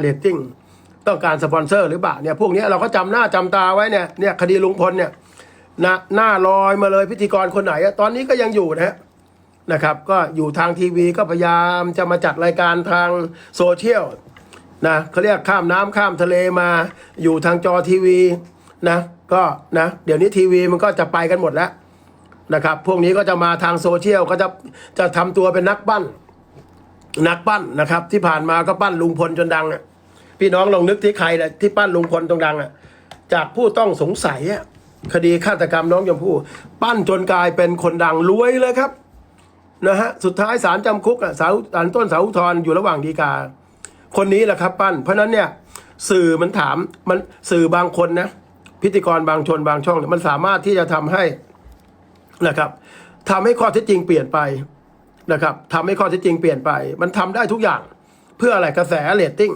เรตติ้งต้องการสปอนเซอร์หรือเปล่าเนี่ยพวกนี้เราก็จำหน้าจำตาไว้เนี่ยเนี่ยคดีลุงพลเนี่ยนะหน้าลอยมาเลยพิธีกรคนไหนอะตอนนี้ก็ยังอยู่นะฮะนะครับ ก็อยู่ทางทีวีก็พยายามจะมาจัดรายการทางโซเชียลนะเขาเรียกข้ามน้ำข้ามทะเลมาอยู่ทางจอทีวีนะก็นะเดี๋ยวนี้ทีวีมันก็จะไปกันหมดแล้วนะครับ พวกนี้ก็จะมาทางโซเชียลก็จะจะทำตัวเป็นนักปั้น นักปั้นนะครับ ที่ผ่านมาก็ปั้นลุงพลจนดังอะพี่น้องลองนึกที่ใครแหละที่ปั้นลุงพลจนดังอะจากผู้ต้องสงสัยอะคดีฆาตกรรมน้องชมพู่ปั้นจนกลายเป็นคนดังรวยเลยครับนะฮะสุดท้ายศาลจำคุกอะศาลศาลต้นศาลอุทธรณ์อยู่ระหว่างดีกา คนนี้แหละครับปั้น เพราะนั้นเนี่ยสื่อมันถามมันสื่อบางคนนะพิธีกรบางชนบางช่อง มันสามารถที่จะทำให้นะครับทำให้ข้อเท็จจริงเปลี่ยนไป นะครับทำให้ข้อเท็จจริงเปลี่ยนไป มันทำได้ทุกอย่างเพื่ออะไรกระแสเรตติ้ง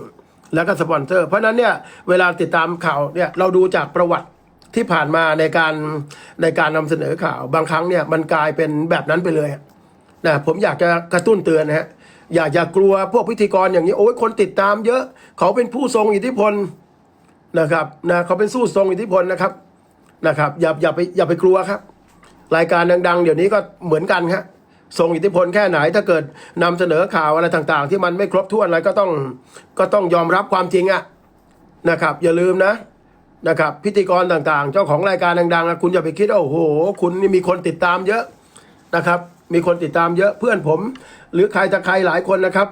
แล้วก็สปอนเซอร์ เพราะฉะนั้นเนี่ยเวลาติดตามข่าวเนี่ยเราดูจากประวัติที่ผ่านมาในการในการนำเสนอข่าวบางครั้งเนี่ยมันกลายเป็นแบบนั้นไปเลยนะผมอยากจะกระตุ้นเตือนนะฮะอย่าอย่ากลัวพวกพิธีกรอย่างนี้โอ้ยคนติดตามเยอะ เขาเป็นผู้ทรงอิทธิพลนะครับนะเขาเป็นสู้ทรงอิทธิพลนะครับนะครับอย่าอย่าไปอย่าไปกลัวครับ รายการดัง ๆ เดี๋ยวนี้ก็เหมือนกันครับ ทรงอิทธิพลแค่ไหนถ้าเกิดนำเสนอข่าวอะไรต่างๆ ที่มันไม่ครบถ้วนอะไรก็ต้องก็ต้องยอมรับความจริงอะนะครับ อย่าลืมนะนะครับ พิธีกรต่างๆ เจ้าของรายการดังๆอะคุณอย่าไปคิดโอ้โห คุณนี่มีคนติดตามเยอะนะครับ มีคนติดตามเยอะเพื่อนผม หรือใครจะใครหลายคนนะครับ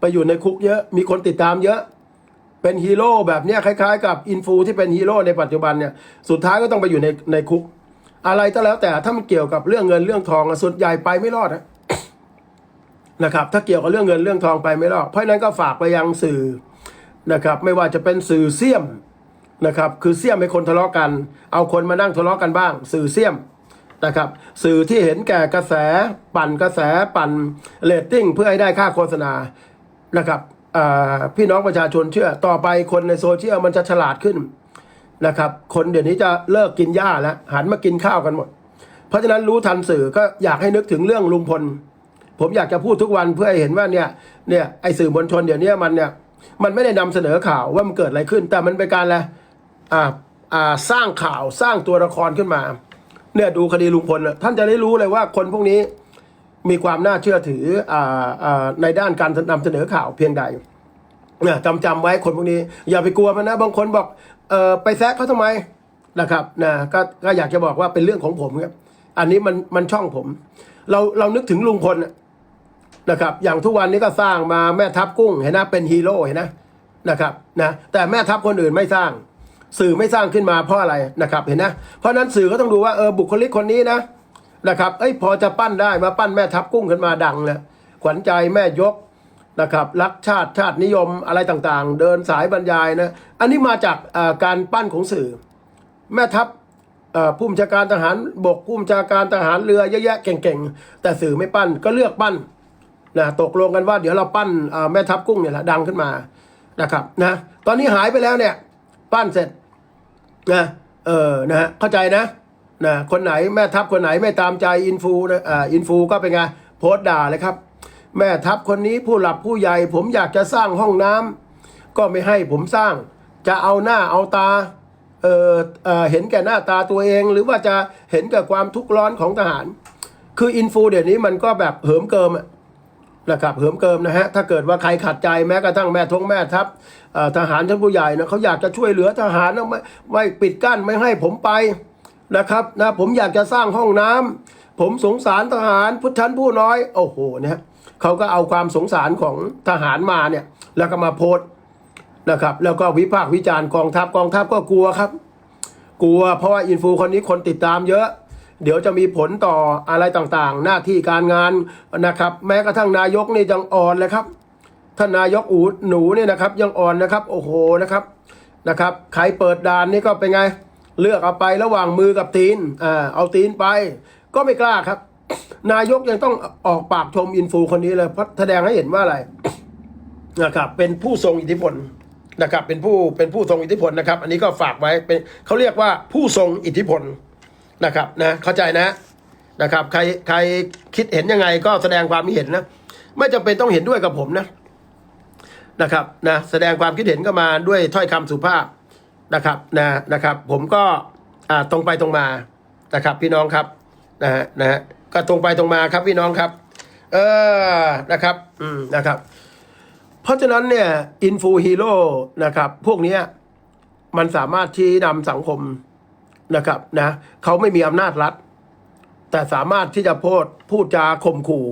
ไปอยู่ในคุกเยอะมีคนติดตามเยอะเป็นฮีโร่แบบเนี้ยคล้ายๆ กับอินฟูที่เป็นฮีโร่ในปัจจุบันเนี่ยสุดท้ายก็ต้องไปอยู่ในในคุก อะไรก็แล้วแต่ถ้ามันเกี่ยวกับเรื่องเงินเรื่องทองส่วนใหญ่ไปไม่รอดนะครับ ถ้าเกี่ยวกับเรื่องเงินเรื่องทองไปไม่รอดเพราะนั้นก็ฝากไปยังสื่อนะครับ ไม่ว่าจะเป็นสื่อเสี่ยมนะครับ คือเสี่ยมให้คนทะเลาะกัน เอาคนมานั่งทะเลาะกันบ้าง สื่อเสี่ยมนะครับ สื่อที่เห็นแก่กระแสปั่นกระแสปั่นเรตติ้งเพื่อให้ได้ค่าโฆษณานะครับพี่น้องประชาชนเชื่อต่อไปคนในโซเชียลมันจะฉลาดขึ้น นะครับ คนเดี๋ยวนี้จะเลิกกินหญ้าแล้วหันมากินข้าวกันหมด เพราะฉะนั้นรู้ทันสื่อก็อยากให้นึกถึงเรื่องลุงพล ผมอยากจะพูดทุกวันเพื่อให้เห็นว่าเนี่ยเนี่ยไอสื่อมวลชนเดี๋ยวนี้มันเนี่ยมันไม่ได้นำเสนอข่าวว่ามันเกิดอะไรขึ้น แต่มันเป็นการอะไรอ่าอ่าสร้างข่าวสร้างตัวละครขึ้นมา เนี่ยดูคดีลุงพลท่านจะได้รู้เลยว่าคนพวกนี้มีความน่าเชื่อถืออ่าอ่าในด้านการนำเสนอข่าวเพียงใดเนี่ยจำจำไว้คนพวกนี้ อย่าไปกลัวมันนะ บางคนบอก เออไปแซะเขาทำไมนะครับนะก็ก็อยากจะบอกว่าเป็นเรื่องของผมครับอันนี้มันมันช่องผม เราเรานึกถึงลุงพลนะครับ อย่างทุกวันนี้ก็สร้างมาแม่ทัพกุ้งเห็นนะเป็นฮีโร่เห็นนะนะครับนะแต่แม่ทัพคนอื่นไม่สร้าง สื่อไม่สร้างขึ้นมาเพราะอะไรนะครับเห็นนะเพราะฉะนั้นสื่อก็ต้องดูว่าเออบุคลิกคนนี้นะนะครับเอ้ยพอจะปั้นได้มาปั้นแม่ทัพกุ้งขึ้นมาดังเลยขวัญใจแม่ยก นะครับรักชาติชาตินิยมอะไรต่างๆ เดินสายบรรยายนะอันนี้มาจากการปั้นของสื่อ แม่ทัพผู้บัญชาการทหารบกผู้บัญชาการทหารเรือเยอะแยะเก่งๆ แต่สื่อไม่ปั้นก็เลือกปั้นนะตกลงกันว่าเดี๋ยวเราปั้นแม่ทัพกุ้งเนี่ยแหละดังขึ้นมานะครับนะตอนนี้หายไปแล้วเนี่ยปั้นเสร็จนะเออนะฮะเข้าใจนะนะคนไหนแม่ทัพคนไหนไม่ตามใจอินฟูนะอ่าอินฟูก็เป็นไงโพสต์ด่าเลยครับ แม่ทัพคนนี้ผู้หลับผู้ใหญ่ ผมอยากจะสร้างห้องน้ำก็ไม่ให้ผมสร้าง จะเอาหน้าเอาตาเออเออเห็นแก่หน้าตาตัวเอง หรือว่าจะเห็นแก่ความทุกข์ร้อนของทหาร คืออินฟูเดี๋ยวนี้มันก็แบบเหิมเกิมอะนะครับเหิมเกิมนะฮะถ้าเกิดว่าใครขัดใจแม้กระทั่งแม่ทงแม่ทัพทหารชั้นผู้ใหญ่นะเขาอยากจะช่วยเหลือทหารนะไม่ไม่ปิดกั้นไม่ให้ผมไปนะครับนะผมอยากจะสร้างห้องน้ำผมสงสารทหารพุทธชั้นผู้น้อย โอ้โหเนี่ย เขาก็เอาความสงสารของทหารมาเนี่ย แล้วก็มาโพสนะครับ แล้วก็วิพากษ์วิจารณ์กองทัพกองทัพก็กลัวครับ กลัวเพราะว่าอินฟูคนนี้คนติดตามเยอะ เดี๋ยวจะมีผลต่ออะไรต่างๆ หน้าที่การงานนะครับ แม้กระทั่งนายกนี่ยังอ่อนเลยครับท่านนายกอูดหนูเนี่ยนะครับ ยังอ่อนนะครับ โอ้โหนะครับนะครับใครเปิดด่านนี่ก็เป็นไง เลือกเอาไประหว่างมือกับตีนอ่าเอาตีนไป ก็ไม่กล้าครับ นายกยังต้องออกปากชมอินฟูคนนี้เลยเพราะแสดงให้เห็นว่าอะไรนะครับเป็นผู้ทรงอิทธิพลนะครับ เป็นผู้เป็นผู้ทรงอิทธิพลนะครับ อันนี้ก็ฝากไว้เป็นเขาเรียกว่าผู้ทรงอิทธิพลนะครับนะเข้าใจนะนะครับ ใครใครคิดเห็นยังไงก็แสดงความคิดเห็นนะไม่จำเป็นต้องเห็นด้วยกับผมนะนะครับนะแสดงความคิดเห็นก็มาด้วยถ้อยคำสุภาพนะครับนะนะครับ ผมก็อ่าตรงไปตรงมานะครับ พี่น้องครับนะฮะนะฮะ ก็ตรงไปตรงมาครับพี่น้องครับ เออนะครับ อืมนะครับ เพราะฉะนั้นเนี่ยอินฟูฮีโร่นะครับ พวกนี้มันสามารถชี้นำสังคมนะครับนะเขาไม่มีอำนาจรัฐ แต่สามารถที่จะพูดพูดจาข่มขู่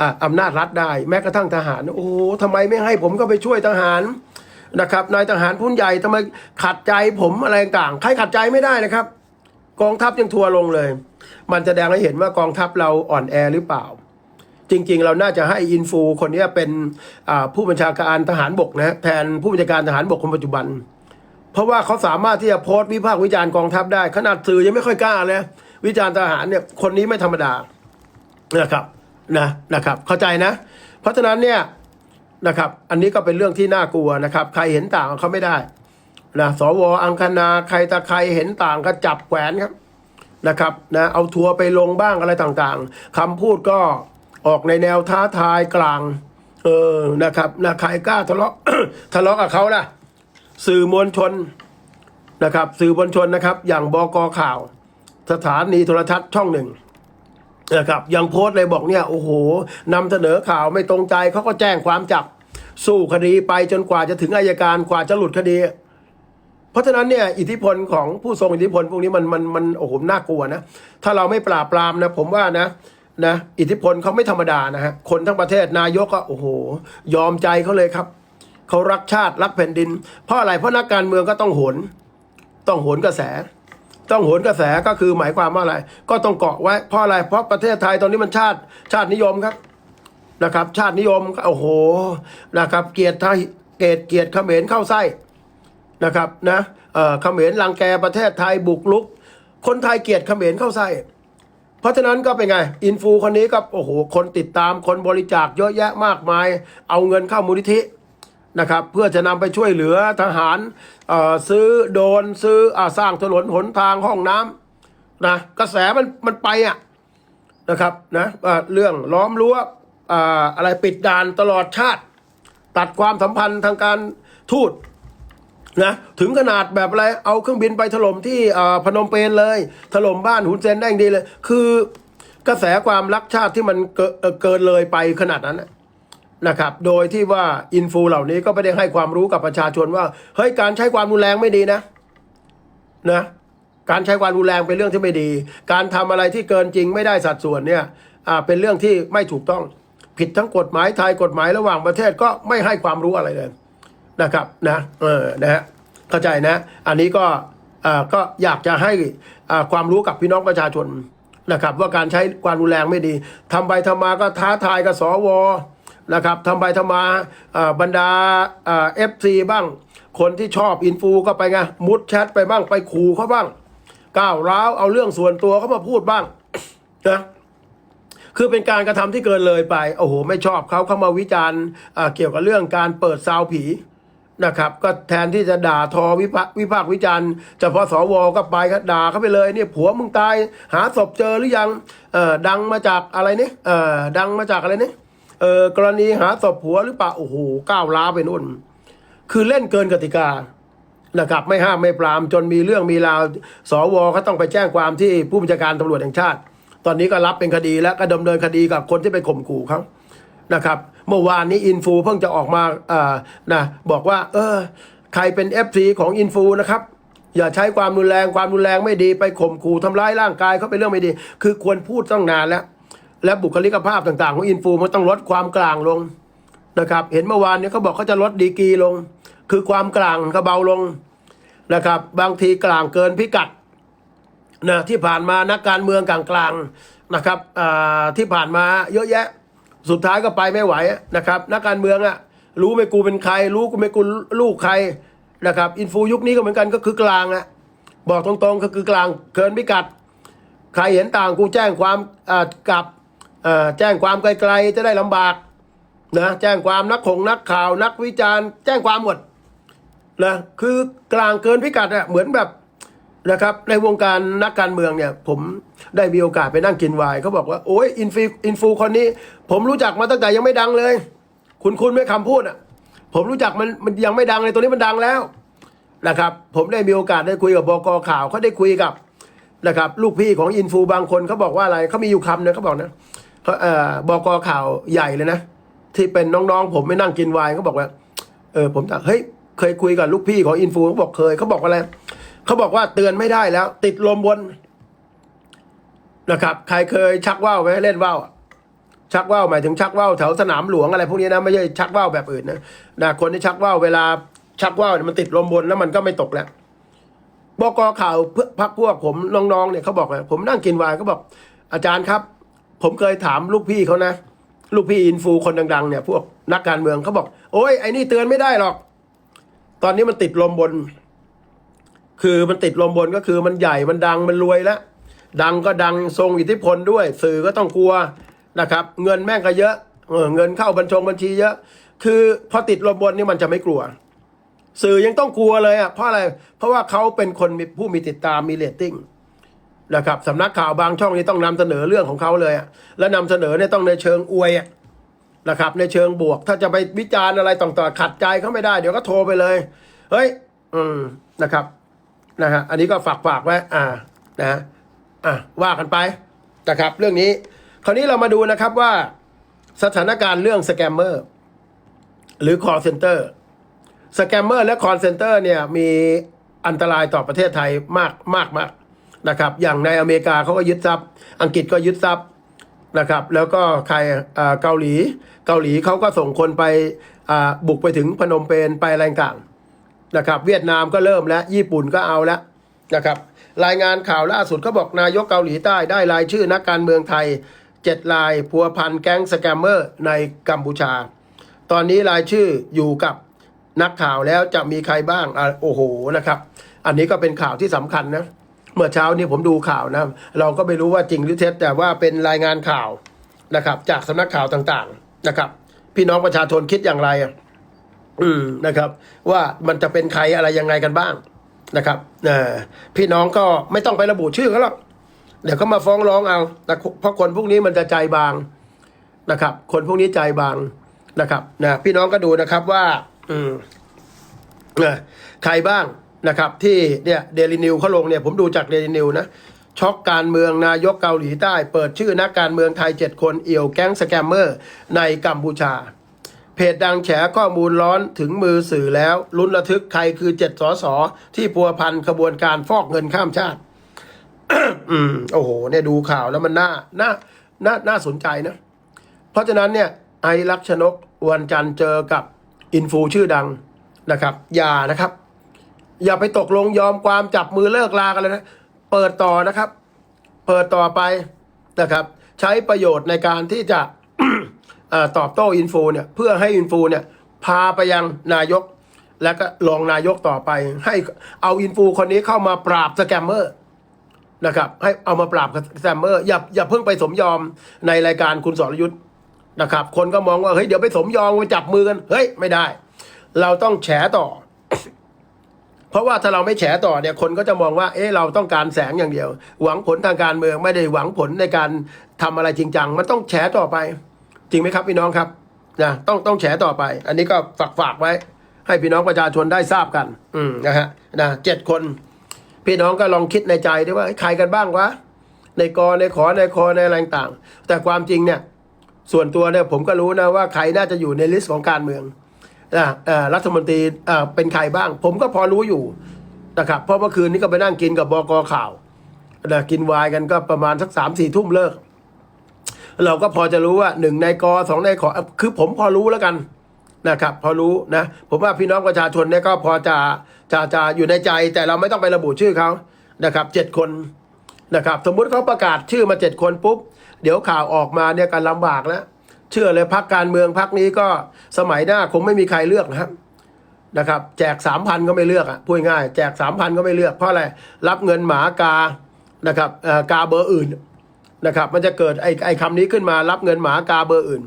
อ่าอำนาจรัฐได้ แม้กระทั่งทหาร โอ้โหทำไมไม่ให้ผมก็ไปช่วยทหารนะครับนายทหารผู้ใหญ่ทำไมขัดใจผมอะไรต่างใครขัดใจไม่ได้นะครับ กองทัพยังทัวลงเลย มันแสดงให้เห็นว่ากองทัพเราอ่อนแอหรือเปล่า จริง ๆ เราน่าจะให้อินฟูคนนี้เป็นผู้บัญชาการทหารบกนะแทนผู้บัญชาการทหารบกคนปัจจุบัน เพราะว่าเขาสามารถที่จะโพสต์วิพากษ์วิจารณ์กองทัพได้ ขนาดสื่อยังไม่ค่อยกล้าเลยวิจารณ์ทหารเนี่ยคนนี้ไม่ธรรมดานะครับนะนะครับ เข้าใจนะ เพราะฉะนั้นเนี่ยนะครับ อันนี้ก็เป็นเรื่องที่น่ากลัวนะครับ ใครเห็นต่างเขาไม่ได้นะสวอังคณาใครตะใครเห็นต่างก็จับแขวนครับ นะครับนะเอาทัวร์ไปลงบ้างอะไรต่างๆคำพูดก็ออกในแนวท้าทายกลาง เออนะครับนะใครกล้าทะเลาะทะเลาะกับเขาล่ะ สื่อมวลชนนะครับ สื่อมวลชนนะครับ อย่างบกข่าว สถานีโทรทัศน์ช่องหนึ่งนะครับยังโพสต์เลยบอกเนี่ยโอ้โหนำเสนอข่าวไม่ตรงใจเขาก็แจ้งความจับสู้คดีไปจนกว่าจะถึงอายการกว่าจะหลุดคดี เพราะฉะนั้นเนี่ยอิทธิพลของผู้ทรงอิทธิพลพวกนี้มันมันมันโอ้โหน่ากลัวนะถ้าเราไม่ปราบปรามนะผมว่านะนะอิทธิพลเขาไม่ธรรมดานะฮะคนทั้งประเทศนายกก็โอ้โห ยอมใจเขาเลยครับเขารักชาติรักแผ่นดิน เพราะอะไรเพราะนักการเมืองก็ต้องโหน ต้องโหนกระแส ต้องโหนกระแสก็คือหมายความว่าอะไร ก็ต้องเกาะไว้เพราะอะไรเพราะประเทศไทยตอนนี้มันชาติชาตินิยมครับนะครับ ชาตินิยมโอ้โหนะครับ เกียรติไทยเกียรติเกียรติเขมรเข้าไส้ นะครับนะเออขมรรังแกประเทศไทยบุกลุก คนไทยเกลียดเขมรเข้าไส้เพราะฉะนั้นก็เป็นไง อินฟูคนนี้ก็โอ้โห คนติดตามคนบริจาคเยอะแยะมากมาย เอาเงินเข้ามูลนิธินะครับ เพื่อจะนำไปช่วยเหลือทหารซื้อโดนซื้ออสร้างถนนหนทางห้องน้ำนะกระแสมันมันไปอะนะครับนะอ่าเรื่องล้อมรั้วออะไรปิดด่านตลอดชาติ ตัดความสัมพันธ์ทางการทูต นะถึงขนาดแบบอะไรเอาเครื่องบินไปถล่มที่พนมเปญเลย ถล่มบ้านหุนเซนได้ดีเลย คือกระแสความรักชาติที่มันเกิเอ่อเกินเลยไปขนาดนั้นนะครับ โดยที่ว่าอินฟูเหล่านี้ก็ไม่ได้ให้ความรู้กับประชาชนว่าเฮ้ยการใช้ความรุนแรงไม่ดีนะนะการใช้ความรุนแรงเป็นเรื่องที่ไม่ดี การทำอะไรที่เกินจริงไม่ได้สัดส่วนเนี่ยเป็นเรื่องที่ไม่ถูกต้อง ผิดทั้งกฎหมายไทยกฎหมายระหว่างประเทศก็ไม่ให้ความรู้อะไรเลย นะครับนะเออนะฮะเข้าใจนะ อันนี้ก็อ่าก็อยากจะให้อ่าความรู้กับพี่น้องประชาชนนะครับ ว่าการใช้ความรุนแรงไม่ดีทำไปทำมาก็ท้าทายกับสวนะครับทำไปทำมาอ่าบรรดาอ่าเอฟซีบ้าง คนที่ชอบอินฟูก็ไปไงมุดแชทไปบ้างไปขู่เขาบ้างก้าวร้าวเอาเรื่องส่วนตัวเขามาพูดบ้างนะคือเป็นการกระทำที่เกินเลยไป โอ้โห ไม่ชอบเขาเข้ามาวิจารณ์เกี่ยวกับเรื่องการเปิดซาวผี นะครับ ก็แทนที่จะด่าทอวิพากวิพากวิจารณ์เฉพาะสวก็ไปก็ด่าเขาไปเลยเนี่ยผัวมึงตาย หาศพเจอหรือยังเออดังมาจากอะไรเนี่ยเออดังมาจากอะไรเนี่ยเออกรณีหาศพผัวหรือเปล่าโอ้โหก้าวล้าวไปนู่น คือเล่นเกินกติกานะครับไม่ห้ามไม่ปรามจนมีเรื่องมีราวสวเขาต้องไปแจ้งความที่ผู้บัญชาการตำรวจแห่งชาติ ตอนนี้ก็รับเป็นคดีแล้วก็ดำเนินคดีกับคนที่ไปข่มขู่เขา นะครับ เมื่อวานนี้อินฟูเพิ่งจะออกมาอ่านะบอกว่า เออ ใครเป็น f อของอินฟูนะครับอย่าใช้ความรุนแรงความรุนแรงไม่ดีไปข่มขู่ทำร้ายร่างกายเขาเป็นเรื่องไม่ดี คือควรพูดตั้งนานแล้ว และบุคลิกภาพต่างๆ ของอินฟูมันต้องลดความกลางลงนะครับ เห็นเมื่อวานนี้เขาบอกเขาจะลดดีกีลง คือความกลางก็เบาลงนะครับ บางทีกลางเกินพิกัดนะที่ผ่านมานักการเมืองกลางๆนะครับที่ผ่านมาเยอะแยะ สุดท้ายก็ไปไม่ไหวนะครับนักการเมืองอะรู้ไหมกูเป็นใคร รู้กูไหมกูลูกใครนะครับอินฟูยุคนี้ก็เหมือนกันก็คือกลางอะบอกตรงๆก็คือกลางเกินพิกัด ใครเห็นต่างกูแจ้งความอ่ากับอ่าแจ้งความไกลๆจะได้ลำบากนะแจ้งความนักขงนักข่าวนักวิจารณ์ แจ้งความหมดนะคือกลางเกินพิกัดอะเหมือนแบบ นะครับในวงการนักการเมืองเนี่ยผมได้มีโอกาสไปนั่งกินวน์เขาบอกว่าโอ้ยอินฟีอินฟูคนนี้ ผมรู้จักมาตั้งแต่ยังไม่ดังเลย คุณคุณไม่คำพูดอะผมรู้จักมันมันยังไม่ดังเลยตัวนี้มันดังแล้วนะครับ ผมได้มีโอกาสได้คุยกับบกข่าวเขาได้คุยกับนะครับ ลูกพี่ของอินฟูบางคนเขาบอกว่าอะไรเขามีอยู่คำนึงเขาบอกนะเขาเอ่อบกข่าวใหญ่เลยนะที่เป็นน้องๆ ผมไม่นั่งกินวน์เขาบอกว่า เออผมถามเฮ้ยเคยคุยกับลูกพี่ของอินฟูเขาบอกเคยเขาบอกว่าอะไร เขาบอกว่าเตือนไม่ได้แล้ว ติดลมบนนะครับ ใครเคยชักว่าวไหมเล่นว่าวชักว่าวหมายถึงชักว่าวแถวสนามหลวงอะไรพวกนี้นะไม่ใช่ชักว่าวแบบอื่นนะนะคนที่ชักว่าวเวลาชักว่าวมันติดลมบนแล้วมันก็ไม่ตกแล้วบกข่าวเพื่อพักพวกผมน้องๆเนี่ยเขาบอกว่าผมนั่งกินวน์เขาบอก อาจารย์ครับ ผมเคยถามลูกพี่เขานะลูกพี่อินฟูคนดัง ๆ เนี่ย พวกนักการเมืองเขาบอก โอ้ยไอ้นี่เตือนไม่ได้หรอก ตอนนี้มันติดลมบน คือมันติดลมบนก็คือมันใหญ่มันดังมันรวยแล้วดังก็ดังทรงอิทธิพลด้วย สื่อก็ต้องกลัวนะครับ เงินแม่งก็เยอะเงินเข้าบัญชงบัญชีเยอะ คือพอติดลมบนนี่มันจะไม่กลัว สื่อยังต้องกลัวเลยอะเพราะอะไรเพราะว่าเขาเป็นคนมีผู้มีติดตามมีเรตติ้งนะครับสำนักข่าวบางช่องนี่ต้องนำเสนอเรื่องของเขาเลยอะและนำเสนอเนี่ยต้องในเชิงอวยอะนะครับในเชิงบวก ถ้าจะไปวิจารณ์อะไรต่างๆขัดใจเขาไม่ได้เดี๋ยวก็โทรไปเลย เฮ้ย อืมนะครับ นะฮะอันนี้ก็ฝากฝากไว้อ่านะอะว่ากันไปนะครับเรื่องนี้ คราวนี้เรามาดูนะครับว่าสถานการณ์เรื่องสแกมเมอร์หรือ call center สแกมเมอร์และ call center เนี่ยมีอันตรายต่อประเทศไทยมากมากมากนะครับอย่างในอเมริกาเขาก็ยึดทรัพย์ อังกฤษก็ยึดทรัพย์นะครับ แล้วก็ใครเกาหลี เกาหลีเขาก็ส่งคนไปบุกไปถึงพนมเปญไปอะไรต่าง นะครับเวียดนามก็เริ่มแล้วญี่ปุ่นก็เอาแล้วนะครับรายงานข่าวล่าสุดเขาบอกนายกเกาหลีใต้ได้รายชื่อนักการเมืองไทยเจ็ดรายพัวพันแก๊งสแกมเมอร์ในกัมพูชา ตอนนี้รายชื่ออยู่กับนักข่าวแล้วจะมีใครบ้างอะโอ้โหนะครับ อันนี้ก็เป็นข่าวที่สำคัญนะเมื่อเช้านี้ผมดูข่าวนะเราก็ไม่รู้ว่าจริงหรือเท็จแต่ว่าเป็นรายงานข่าวนะครับ จากสำนักข่าวต่างๆนะครับ พี่น้องประชาชนคิดอย่างไร อืมนะครับ ว่ามันจะเป็นใครอะไรยังไงกันบ้างนะครับพี่น้องก็ไม่ต้องไประบุชื่อเขาหรอกเดี๋ยวเขามาฟ้องร้องเอาเพราะคนพวกนี้มันจะใจบางนะครับ คนพวกนี้ใจบางนะครับนะพี่น้องก็ดูนะครับว่า อืมเออใครบ้างนะครับ ที่เนี่ยเดลินิวเขาลงเนี่ยผมดูจากเดลินิวนะช็อกการเมืองนายกเกาหลีใต้ เปิดชื่อนักการเมืองไทยเจ็ดคนเอี่ยวแก๊งสแกมเมอร์ในกัมพูชา จดังแฉข้อมูลร้อนถึงมือสื่อแล้วลุ้นระทึกใครคือเจ็ดสอสอที่พัวพันขบวนการฟอกเงินข้ามชาติ อืมโอ้โห เนี่ยดูข่าวแล้วมันน่าน่าน่าน่าสนใจนะ เพราะฉะนั้นเนี่ย ไอรักชนกวันจันทร์เจอกับอินฟูชื่อดังนะครับ อย่านะครับ อย่าไปตกลงยอมความจับมือเลิกลากันเลยนะ เปิดต่อนะครับ เปิดต่อไปนะครับ ใช้ประโยชน์ในการที่จะ ตอบโต้อินฟูเนี่ยเพื่อให้อินฟูเนี่ยพาไปยังนายก และก็รองนายกต่อไป ให้เอาอินฟูคนนี้เข้ามาปราบสแกมเมอร์นะครับ ให้เอามาปราบสแกมเมอร์อย่าอย่าเพิ่งไปสมยอมในรายการคุณสรยุทธ์นะครับ คนก็มองว่าเฮ้ยเดี๋ยวไปสมยอมไปจับมือกันเฮ้ยไม่ได้ เราต้องแฉต่อ เพราะว่าถ้าเราไม่แฉต่อเนี่ยคนก็จะมองว่า เอ๊ะเราต้องการแสงอย่างเดียว หวังผลทางการเมืองไม่ได้หวังผลในการทำอะไรจริงจังมันต้องแฉต่อไป จริงไหมครับพี่น้องครับนะต้องต้องแฉต่อไป อันนี้ก็ฝากฝากไว้ ให้พี่น้องประชาชนได้ทราบกัน อืมนะฮะนะเจ็ดคน พี่น้องก็ลองคิดในใจด้วยว่าใครกันบ้างวะในกอในขอในคอในอะไรต่างแต่ความจริงเนี่ย ส่วนตัวเนี่ยผมก็รู้นะว่าใครน่าจะอยู่ในลิสต์ของการเมืองนะอ่อรัฐมนตรีเอ่อเป็นใครบ้าง ผมก็พอรู้อยู่นะครับเพราะเมื่อคืนนี้ก็ไปนั่งกินกับบกข่าวนะกินวน์กันก็ประมาณสักสามสี่ทุ่มเลิก เราก็พอจะรู้ว่าหนึ่งในกสองในขอคือผมพอรู้แล้วกันนะครับ พอรู้นะผมว่าพี่น้องประชาชนเนี่ยก็พอจะจะจะอยู่ในใจแต่เราไม่ต้องไประบุชื่อเขานะครับเจ็ดคนนะครับ สมมุติเขาประกาศชื่อมาเจ็ดคนปุ๊บ เดี๋ยวข่าวออกมาเนี่ยกันลำบากแล้วเชื่อเลยพักการเมืองพักนี้ก็สมัยหน้าคงไม่มีใครเลือกนะครับนะครับแจกสามพันก็ไม่เลือกอะพูดง่ายแจกสามพันก็ไม่เลือกเพราะอะไรรับเงินหมากานะครับอ่อกาเบอร์อื่น นะครับ มันจะเกิดไอ้ไอ้คำนี้ขึ้นมารับเงินหมากาเบอร์อื่น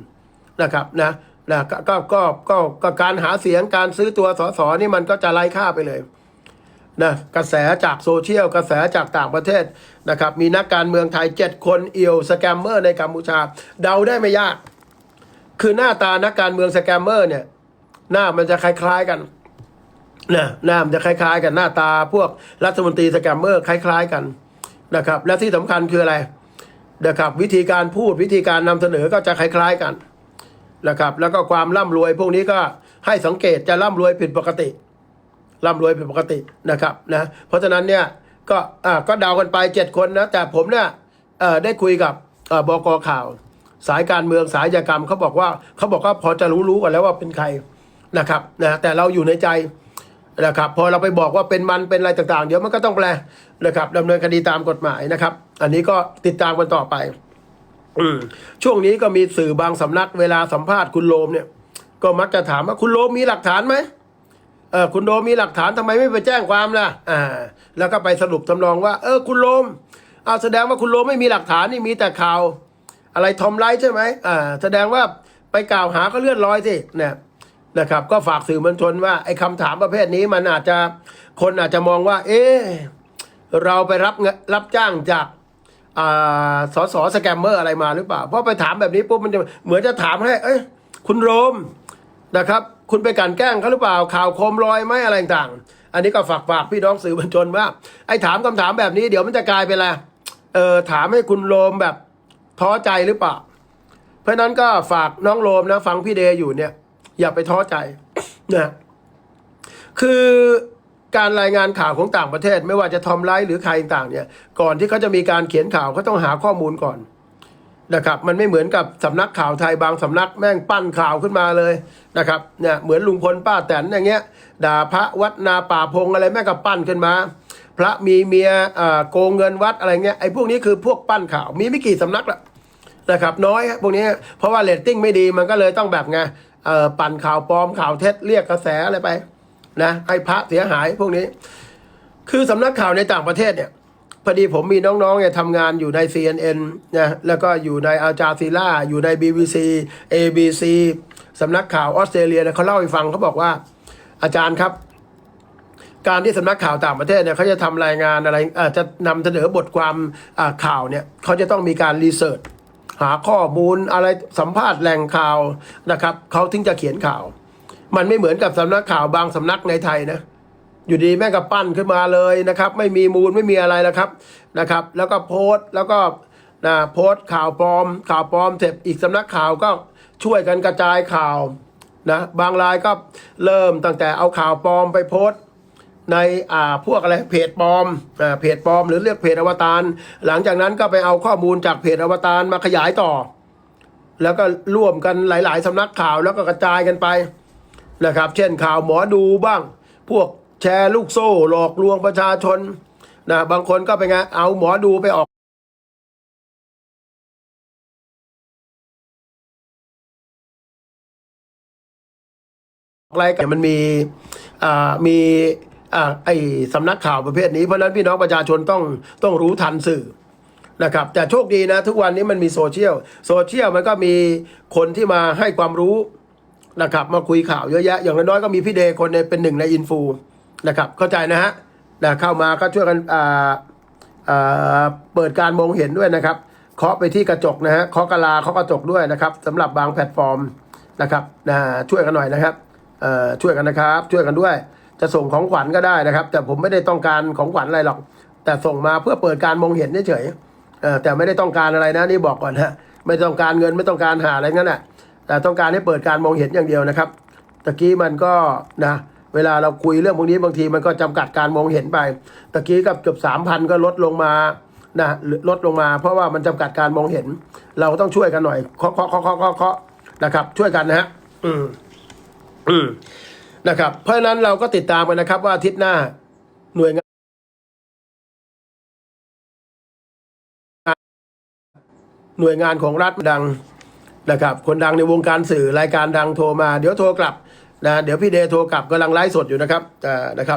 นะครับนะนะก็ก็ก็ก็การหาเสียงการซื้อตัวสสนี่มันก็จะไร้ค่าไปเลยนะกระแสจากโซเชียลกระแสจากต่างประเทศนะครับ มีนักการเมืองไทยเจ็ดคนเอียวสแกมเมอร์ในกัมพูชา เดาได้ไม่ยาก คือหน้าตานักการเมืองสแกมเมอร์เนี่ย หน้ามันจะคล้าย ๆกันนะหน้ามันจะคล้าย ๆ กันหน้าตาพวกรัฐมนตรีสแกมเมอร์คล้าย ๆ กันนะครับ และที่สำคัญคืออะไร นะครับวิธีการพูดวิธีการนำเสนอก็จะคล้ายๆกันนะครับแล้วก็ความร่ำรวยพวกนี้ก็ให้สังเกตจะร่ำรวยผิดปกติร่ำรวยผิดปกตินะครับนะเพราะฉะนั้นเนี่ยก็อ่าก็เดากันไปเจ็ดคนนะแต่ผมเนี่ยเอ่อได้คุยกับเอ่อบกข่าว สายการเมืองสายอาชญากรรมเขาบอกว่าเขาบอกว่าพอจะรู้รู้กันแล้วว่าเป็นใครนะครับนะแต่เราอยู่ในใจ นะครับพอเราไปบอกว่าเป็นมันเป็นอะไรต่างๆ เดี๋ยวมันก็ต้องแปลนะครับดำเนินคดีตามกฎหมายนะครับ อันนี้ก็ติดตามกันต่อไปอืมช่วงนี้ก็มีสื่อบางสำนักเวลาสัมภาษณ์คุณโลมเนี่ย ก็มักจะถามว่าคุณโลมมีหลักฐานไหมเออคุณโลมมีหลักฐานทำไมไม่ไปแจ้งความล่ะอ่า แล้วก็ไปสรุปทำนองว่า เออ คุณโลมเอาแสดงว่าคุณโลมไม่มีหลักฐานนี่มีแต่ข่าว อะไรทอมไลท์ใช่ไหมอ่า แสดงว่าไปกล่าวหาก็เลื่อนลอยสิเนี่ย นะครับ ก็ฝากสื่อมวลชนว่าไอ้คำถามประเภทนี้มันอาจจะคนอาจจะมองว่า เอ๊เราไปรับรับจ้างจากอ่าสสสแกมเมอร์อะไรมาหรือเปล่า เพราะไปถามแบบนี้ปุ๊บมันจะเหมือนจะถามให้ เอ้ยคุณโรมนะครับ คุณไปกันแกล้งเขาหรือเปล่า ข่าวโคมลอยไหมอะไรต่างอันนี้ก็ฝากฝากพี่น้องสื่อมวลชนว่า ไอ้ถามคำถามแบบนี้เดี๋ยวมันจะกลายเป็นอะไรเออถามให้คุณโรมแบบท้อใจหรือเปล่า เพราะนั้นก็ฝากน้องโรมนะฟังพี่เดย์อยู่เนี่ย อย่าไปท้อใจนะคือการรายงานข่าวของต่างประเทศ ไม่ว่าจะทอมไลท์หรือใครต่างเนี่ยก่อนที่เขาจะมีการเขียนข่าวเขาต้องหาข้อมูลก่อนนะครับมันไม่เหมือนกับสำนักข่าวไทยบางสำนักแม่งปั้นข่าวขึ้นมาเลยนะครับเนี่ยเหมือนลุงพลป้าแตนอย่างเงี้ยด่าพระวัดนาป่าพงอะไรแม่งก็ปั้นขึ้นมา พระมีเมียอ่าโกงเงินวัดอะไรเงี้ยไอ้พวกนี้คือพวกปั้นข่าวมีไม่กี่สำนักละนะครับน้อยพวกนี้เพราะว่าเรตติ้งไม่ดีมันก็เลยต้องแบบไง ปั่นข่าวปลอมข่าวเท็จเรียกกระแสอะไรไปนะให้พระเสียหายพวกนี้ คือสำนักข่าวในต่างประเทศเนี่ยพอดีผมมีน้องๆเนี่ยทำงานอยู่ใน CNN นะแล้วก็อยู่ในอาจาซีล่าอยู่ใน BBC ABC สำนักข่าวออสเตรเลียเนี่ยเขาเล่าให้ฟังเขาบอกว่า อาจารย์ครับ การที่สำนักข่าวต่างประเทศเนี่ยเขาจะทำรายงานอะไรจะนำเสนอบทความข่าวเนี่ยเขาจะต้องมีการรีเสิร์ช หาข้อมูลอะไรสัมภาษณ์แหล่งข่าวนะครับเขาถึงจะเขียนข่าว มันไม่เหมือนกับสำนักข่าวบางสำนักในไทยนะอยู่ดีแม่งก็ปั้นขึ้นมาเลยนะครับ ไม่มีมูลไม่มีอะไรแล้วครับนะครับ แล้วก็โพสต์แล้วก็นะโพสต์ข่าวปลอม ข่าวปลอมเสร็จอีกสำนักข่าวก็ช่วยกันกระจายข่าวนะบางรายก็เริ่มตั้งแต่เอาข่าวปลอมไปโพสต์ ในอ่าพวกอะไรเพจปลอมอ่าเพจปลอม หรือเรียกเพจอวตารหลังจากนั้นก็ไปเอาข้อมูลจากเพจอวตารมาขยายต่อ แล้วก็ร่วมกันหลาย ๆสำนักข่าวแล้วก็กระจายกันไปนะครับ เช่นข่าวหมอดูบ้าง พวกแชร์ลูกโซ่หลอกลวงประชาชนนะบางคนก็ไปไงเอาหมอดูไปออกอะไรกันมันมีอ่ามี ไอสำนักข่าวประเภทนี้เพราะนั้นพี่น้องประชาชนต้องต้องรู้ทันสื่อนะครับแต่โชคดีนะ ทุกวันนี้มันมีโซเชียลโซเชียลมันก็มีคนที่มาให้ความรู้นะครับมาคุยข่าวเยอะแยะ อย่างน้อยๆก็มีพี่เดย์คนในเป็นหนึ่งในอินฟูนะครับเข้าใจนะฮะนะเข้ามาก็ช่วยกันอ่าอ่าเปิดการมองเห็นด้วยนะครับเคาะไปที่กระจกนะฮะเคาะกะลาเคาะกระจกด้วยนะครับสำหรับบางแพลตฟอร์มนะครับนะช่วยกันหน่อยนะครับเอ่อช่วยกันนะครับ ช่วยกันด้วย จะส่งของขวัญก็ได้นะครับ แต่ผมไม่ได้ต้องการของขวัญอะไรหรอก แต่ส่งมาเพื่อเปิดการมองเห็นเฉยๆแต่ไม่ได้ต้องการอะไรนะนี่บอกก่อนฮะไม่ต้องการเงินไม่ต้องการหาอะไรงั้นแหละแต่ต้องการให้เปิดการมองเห็นอย่างเดียวนะครับตะกี้มันก็นะเวลาเราคุยเรื่องพวกนี้บางทีมันก็จำกัดการมองเห็นไปตะกี้กับเกือบสามพันก็ลดลงมานะลดลงมา เพราะว่ามันจำกัดการมองเห็น เราต้องช่วยกันหน่อยเคาะเคาะเคาะเคาะเคาะนะครับ ช่วยกันนะฮะอืมอืม นะครับ เพราะฉะนั้นเราก็ติดตามกันนะครับ ว่าอาทิตย์หน้าหน่วยงานหน่วยงานของรัฐดังนะครับ คนดังในวงการสื่อรายการดังโทรมา เดี๋ยวโทรกลับนะเดี๋ยวพี่เดย์โทรกลับกำลังไลฟ์สดอยู่นะครับอ่านะครับ